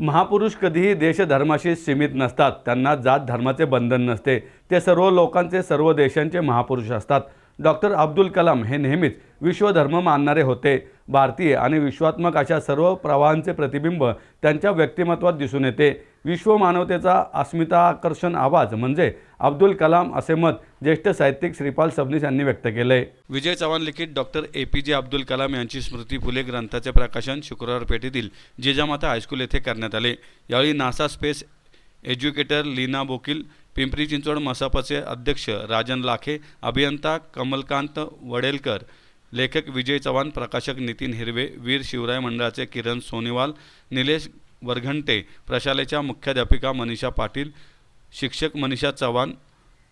महापुरुष कधीही देशधर्माशी सीमित नसतात. त्यांना जात धर्माचे बंधन नसते. ते सर्व लोकांचे सर्व देशांचे महापुरुष असतात. डॉक्टर अब्दुल कलाम हे नेहमीच विश्वधर्म मानणारे होते. भारतीय आणि विश्वात्मक अशा सर्व प्रवाहांचे प्रतिबिंब त्यांच्या व्यक्तिमत्वात दिसून येते. विश्व मानवतेचा अस्मिता आकर्षण आवाज म्हणजे अब्दुल कलाम असे मत ज्येष्ठ साहित्यिक श्रीपाल सबनीस यांनी व्यक्त केले. विजय चव्हाण लिखित डॉक्टर ए. पी. जे. अब्दुल कलाम यांची स्मृती फुले ग्रंथाचे प्रकाशन शुक्रवार पेठेतील जिजामाता हायस्कूल येथे करण्यात आले. यावेळी NASA space educator Leena Bokil Pimpri Chinchwad मसापाचे अध्यक्ष राजन लाखे अभियंता कमलकांत वडेलकर लेखक विजय चव्हाण प्रकाशक नितीन हिरवे वीर शिवराय मंडळाचे किरण सोनेवाल निलेश वरघंटे प्रशालेच्या मुख्याध्यापिका मनीषा पाटील शिक्षक मनीषा चव्हाण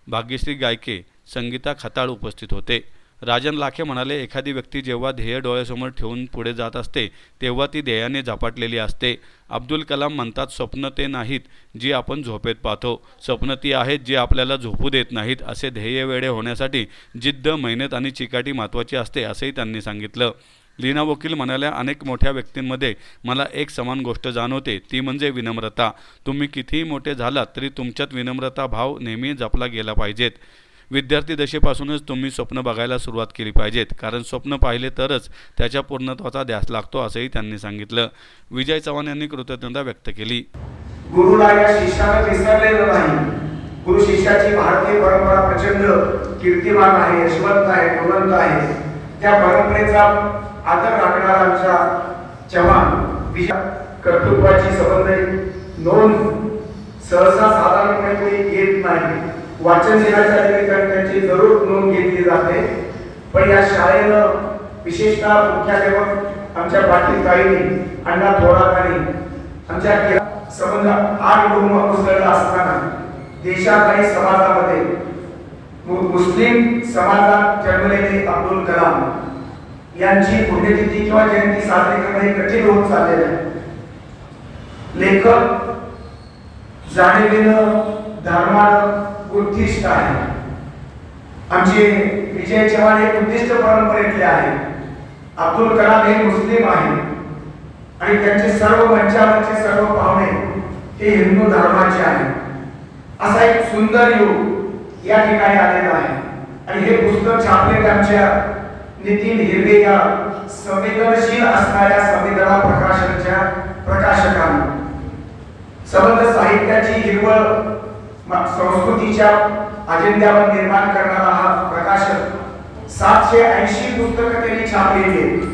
भाग्यश्री गायके संगीता खताळ उपस्थित होते. राजन लाखे म्हणाले एखादी व्यक्ती जेव्हा ध्येय डोळ्यासमोर ठेवून पुढे जात असते तेव्हा ती ध्येयाने झपाटलेली असते. अब्दुल कलाम म्हणतात स्वप्न ते नाहीत जी आपण झोपेत पाहतो. स्वप्न ती आहेत जी आपल्याला झोपू देत नाहीत. असे ध्येय वेळे होण्यासाठी जिद्द मेहनत आणि चिकाटी महत्त्वाची असते असंही त्यांनी सांगितलं. लीना वकील म्हणाल्या अनेक मोठ्या व्यक्तींमध्ये मला एक समान गोष्ट जाणवते ती म्हणजे विनम्रता. तुम्ही कितीही मोठे झालात तरी तुमच्यात विनम्रता भाव नेहमी जपला गेला पाहिजेत. विद्यार्थी दशेपासूनच तुम्ही स्वप्न बघायला सुरुवात केली पाहिजेत. कारण स्वप्न पाहिले तरच त्याच्या पूर्णत्वाचा ध्यास लागतो असंही त्यांनी सांगितलं. विजय चव्हाण यांनी कृतज्ञता व्यक्त केली. गुरुला या शिष्यानं विसरलेलं नाही. गुरु शिष्याची भारतीय परंपरा प्रचंड कीर्तिमान आहे यशवंत आहे गुणवंत आहे. त्या परंपरेचा आदर राखणारा आमच्या चव्हाण कर्तृत्वाची संबंध नोंद सहसा साधारणपणे कोणी घेत नाही. वाचन दिनाच्या निमित्ताने त्यांची जरूर नोंद घेतली जाते. पण या शाळेनं विशेषतः मुख्याध्यापक आमच्या पाटील ताईंनी अण्णा थोरातांनी आमच्या संबंध आठ कुटुंब उसळला असताना देशात आणि समाजामध्ये मुस्लिम समाजात जन्मलेले अब्दुल कलाम यांची पुण्यतिथी किंवा जयंती साजरी करणे हे कठीण होत चाललेले आहे. लेखक जाणीवेनं धर्मानं उद्दिष्ट आहे. आमचे विजय चव्हाण हे उद्दिष्ट परंपरेतले आहे अब्दुल कलाम हे मुस्लिम आहे आणि त्यांचे सर्व मंचावरचे सर्व पाहुणे हे हिंदू धर्माचे आहे असा एक सुंदर युग या ठिकाणी आलेला आहे. आणि हे पुस्तक छापले आमच्या नितीन हिरवे या संवेदनशील असणाऱ्या संवेदना प्रकाशनच्या प्रकाशकांना. सबंध साहित्याची हिरवळ संस्कृतीच्या अजेंड्यावर निर्माण करणारा हा प्रकाशक सातशे ऐंशी पुस्तकं त्यांनी छापलेली आहेत.